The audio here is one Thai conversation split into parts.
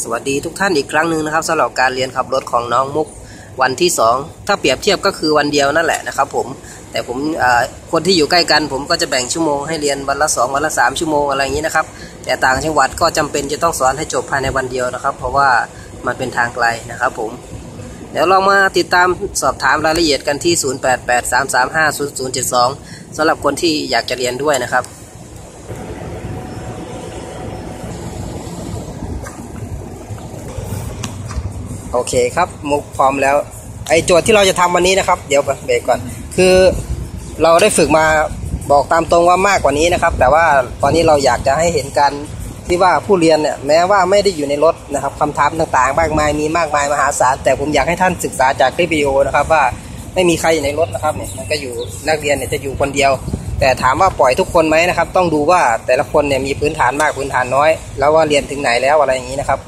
สวัสดีทุกท่านอีกครั้งหนึ่งนะครับสำหรับการเรียนขับรถของน้องมุกวันที่ 2 ถ้าเปรียบเทียบก็คือวันเดียวนั่นแหละนะครับผมแต่ผมคนที่อยู่ใกล้กัน ผมก็จะแบ่งชั่วโมงให้เรียนวันละ 2 วันละ 3 ชั่วโมงอะไรอย่างนี้นะครับแต่ต่างจังหวัดก็จำเป็นจะต้องสอนให้จบภายในวันเดียวนะครับ เพราะว่ามันเป็นทางไกลนะครับผมเดี๋ยวเรามาติดตามสอบถามรายละเอียดกันที่ 0883350072สำหรับคนที่อยากจะเรียนด้วยนะครับ โอเคครับมุกพร้อมแล้วไอโจทย์ที่เราจะทำวันนี้นะครับ เดี๋ยวเบรกก่อน คือเราได้ฝึกมาบอกตามตรงว่ามากกว่านี้นะครับ แต่ว่าตอนนี้เราอยากจะให้เห็นการที่ว่าผู้เรียนเนี่ยแม้ว่าไม่ได้อยู่ในรถนะครับคำถามต่างๆมากมายมีมากมายมหาศาลแต่ผมอยากให้ท่านศึกษาจากคลิปวิดีโอนะครับว่าไม่มีใครอยู่ในรถนะครับเนี่ยมันก็อยู่นักเรียนเนี่ยจะอยู่คนเดียว แต่ถามว่าปล่อยทุกคนไหมนะครับ ต้องดูว่าแต่ละคนเนี่ยมีพื้นฐานมากพื้นฐานน้อย แล้วว่าเรียนถึงไหนแล้วอะไรอย่างนี้นะครับ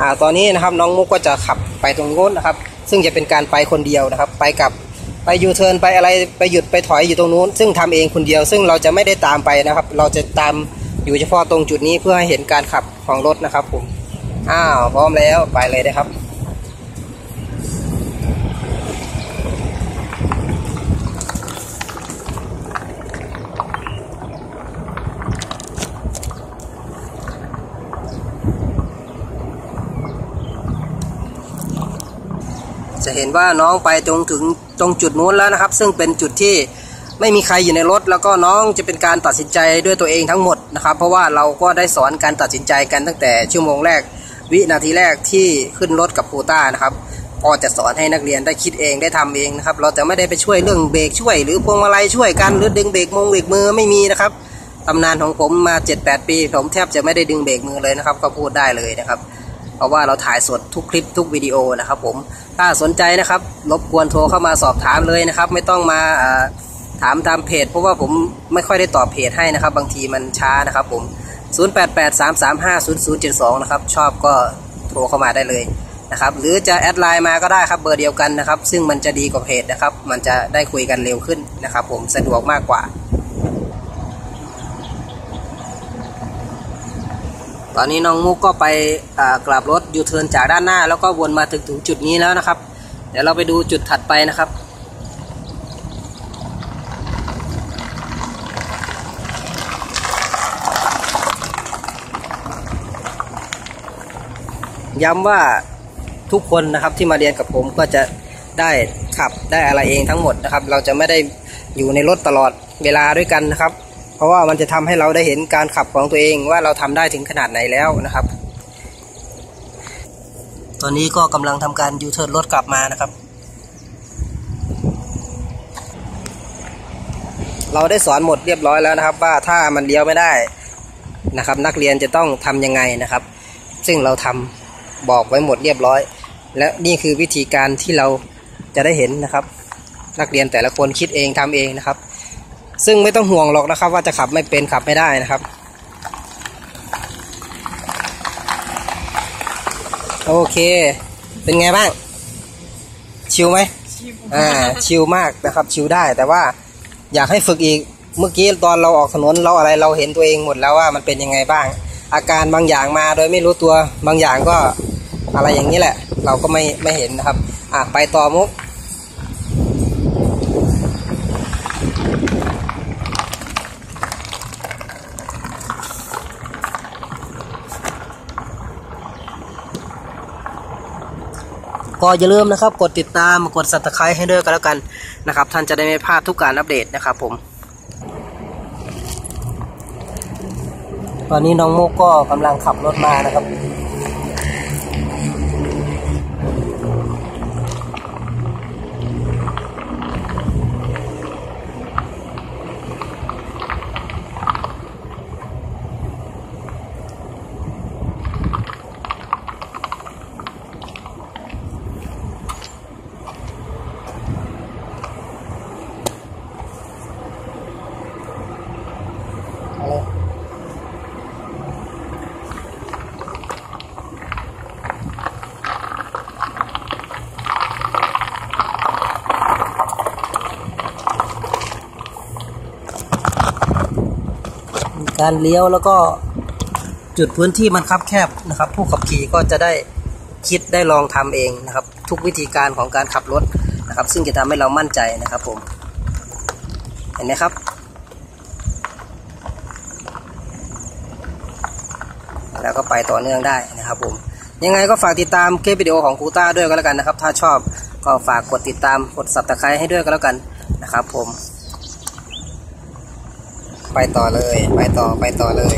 อ่าตอนนี้นะครับน้องมุกก็จะขับไปตรงโน้นนะครับ ซึ่งจะเป็นการไปคนเดียวนะครับ ไปกับไปยูเทิร์นไปอะไรไปหยุดไปถอยอยู่ตรงนู้น ซึ่งทำเองคนเดียว ซึ่งเราจะไม่ได้ตามไปนะครับ เราจะตามอยู่เฉพาะตรงจุดนี้เพื่อให้เห็นการขับของรถนะครับผมอ้าวพร้อมแล้วไปเลยนะครับ จะเห็นว่าน้องไปตรงถึงตรงจุดนู้นแล้วนะครับ ซึ่งเป็นจุดที่ไม่มีใครอยู่ในรถ แล้วก็น้องจะเป็นการตัดสินใจด้วยตัวเองทั้งหมดนะครับ เพราะว่าเราก็ได้สอนการตัดสินใจกันตั้งแต่ชั่วโมงแรก วินาทีแรกที่ขึ้นรถกับครูต้านะครับพอจะสอนให้นักเรียนได้คิดเองได้ทำเองนะครับ เราจะไม่ได้ไปช่วยเรื่องเบรกช่วย หรือพวงมาลัยช่วยกันหรือดึงเบรกมงเบรกมือไม่มีนะครับตำนานของผมมา 7-8 ปี ผมแทบจะไม่ได้ดึงเบรกมือเลยนะครับ ก็พูดได้เลยนะครับ เพราะว่าเราถ่ายสดทุกคลิปทุกวิดีโอนะครับผมถ้าสนใจนะครับรบกวนโทรเข้ามาสอบถามเลยนะครับ ไม่ต้องมาถามตามเพจ เพราะว่าผมไม่ค่อยได้ตอบเพจให้นะครับ บางทีมันช้านะครับผม 0883350072 นะครับ ชอบก็โทรเข้ามาได้เลยนะครับ หรือจะแอดไลน์มาก็ได้ครับเบอร์เดียวกันนะครับ ซึ่งมันจะดีกว่าเพจนะครับ มันจะได้คุยกันเร็วขึ้นนะครับ ผมสะดวกมากกว่า ตอนนี้น้องมุกก็ไปกลับรถยูเทิร์นจากด้านหน้า แล้วก็วนมาถึงถึงจุดนี้แล้วนะครับ เดี๋ยวเราไปดูจุดถัดไปนะครับ ย้ำว่าทุกคนนะครับที่มาเรียนกับผมก็จะได้ขับได้อะไรเองทั้งหมดนะครับ เราจะไม่ได้อยู่ในรถตลอดเวลาด้วยกันนะครับ เพราะว่ามันจะทำให้เราได้เห็นการขับของตัวเองว่าเราทำได้ถึงขนาดไหนแล้วนะครับ ตอนนี้ก็กำลังทำการยูเทิร์นรถกลับมานะครับ เราได้สอนหมดเรียบร้อยแล้วนะครับ ว่าถ้ามันเลี้ยวไม่ได้นะครับ นักเรียนจะต้องทํำยังไงนะครับ ซึ่งเราทำบอกไว้หมดเรียบร้อย และนี่คือวิธีการที่เราจะได้เห็นนะครับ นักเรียนแต่ละคนคิดเองทำเองนะครับ ซึ่งไม่ต้องห่วงหรอกนะครับ ว่าจะขับไม่เป็นขับไม่ได้นะครับ โอเค เป็นไงบ้าง ชิวไหมอ่าชิวมากนะครับ ชิวได้แต่ว่าอยากให้ฝึกอีกเมื่อกี้ตอนเราออกถนนเราอะไรเราเห็นตัวเองหมดแล้วว่ามันเป็นยังไงบ้าง อาการบางอย่างมาโดยไม่รู้ตัวบางอย่างก็อะไรอย่างนี้แหละ เราก็ไม่ไม่เห็นนะครับ อะไปต่อมุก ก็อย่าลืมนะครับ กดติดตามกดสับสไครต์ให้ด้วยกันแล้วกันนะครับ ท่านจะได้ไม่พลาดทุกการอัปเดตนะครับผม ตอนนี้น้องโมกก็กำลังขับรถมานะครับ การเลี้ยวแล้วก็จุดพื้นที่มันคับแคบนะครับ ผู้ขับขี่ก็จะได้คิดได้ลองทำเองนะครับ ทุกวิธีการของการขับรถนะครับ ซึ่งจะทำให้เรามั่นใจนะครับผมเห็นไหมครับแล้วก็ไปต่อเนื่องได้นะครับผมยังไงก็ฝากติดตามคลิปวิดีโอของครูต้าด้วยก็แล้วกันนะครับ ถ้าชอบก็ฝากกดติดตามกดสับตะไคร้ให้ด้วยก็แล้วกันนะครับผม ไปต่อเลย ไปต่อไปต่อเลย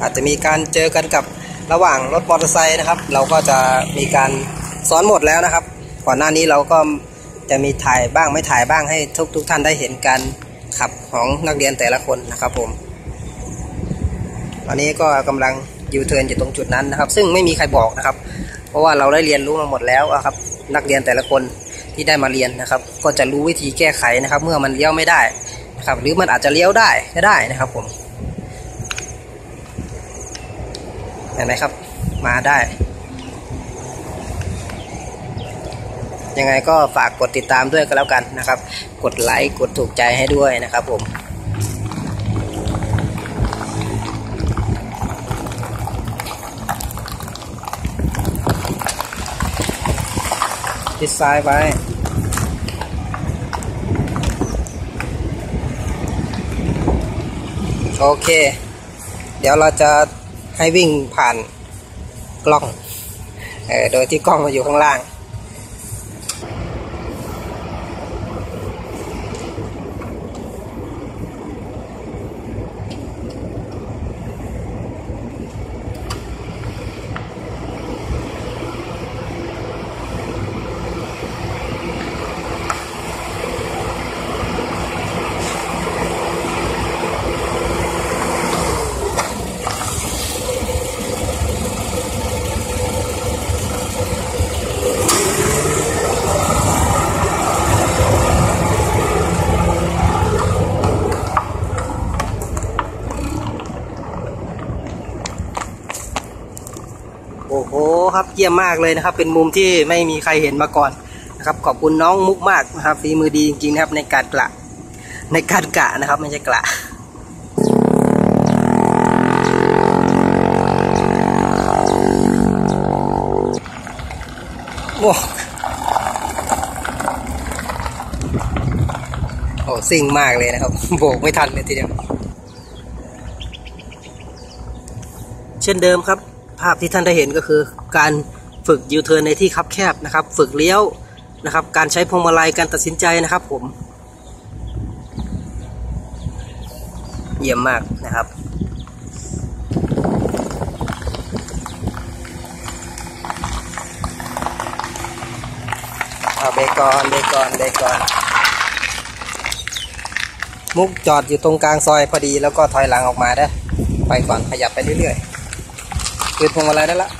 อาจจะมีการเจอกันกับระหว่างรถมอเตอร์ไซค์นะครับ เราก็จะมีการซ้อนหมดแล้วนะครับ ก่อนหน้านี้เราก็จะมีถ่ายบ้างไม่ถ่ายบ้างให้ทุกทุกท่านได้เห็นการขับของนักเรียนแต่ละคนนะครับผมตอนนี้ก็กำลังยูเทิร์นอยู่ตรงจุดนั้นนะครับ ซึ่งไม่มีใครบอกนะครับ เพราะว่าเราได้เรียนรู้มาหมดแล้วอะครับ นักเรียนแต่ละคนที่ได้มาเรียนนะครับ ก็จะรู้วิธีแก้ไขนะครับ เมื่อมันเลี้ยวไม่ได้นะครับ หรือมันอาจจะเลี้ยวได้ก็ได้นะครับผมเห็นไหมครับ มาได้ ยังไงก็ฝากกดติดตามด้วยก็แล้วกันนะครับ กดไลค์กดถูกใจให้ด้วยนะครับผม ทิศซ้ายไปโอเค เดี๋ยวเราจะให้วิ่งผ่านกล้องเออโดยที่กล้องมาอยู่ข้างล่าง โอ้โหครับ เยี่ยมมากเลยนะครับ เป็นมุมที่ไม่มีใครเห็นมาก่อนนะครับ ขอบคุณน้องมุกมากนะครับฝีมือดีจริงๆนะครับ ในการกละในการกะนะครับ ไม่ใช่กละโอ้โอ้ซิ่งมากเลยนะครับ โบกไม่ทันเลยทีเดียว เช่นเดิมครับ ภาพที่ท่านได้เห็นก็คือ การฝึกยูเทิร์นในที่คับแคบนะครับ ฝึกเลี้ยวนะครับ การใช้พวงมาลัยการตัดสินใจนะครับ ผม เยี่ยมมากนะครับเอาเบรกก่อนเบรกก่อนเบรกก่อนมุกจอดอยู่ตรงกลางซอยพอดีแล้วก็ถอยหลังออกมาได้ ไปก่อนขยับไปเรื่อยๆ พวงมาลัยได้ละ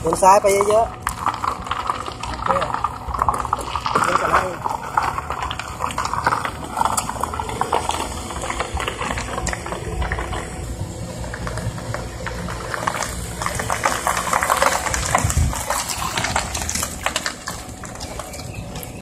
หมุนซ้ายไปเยอะๆ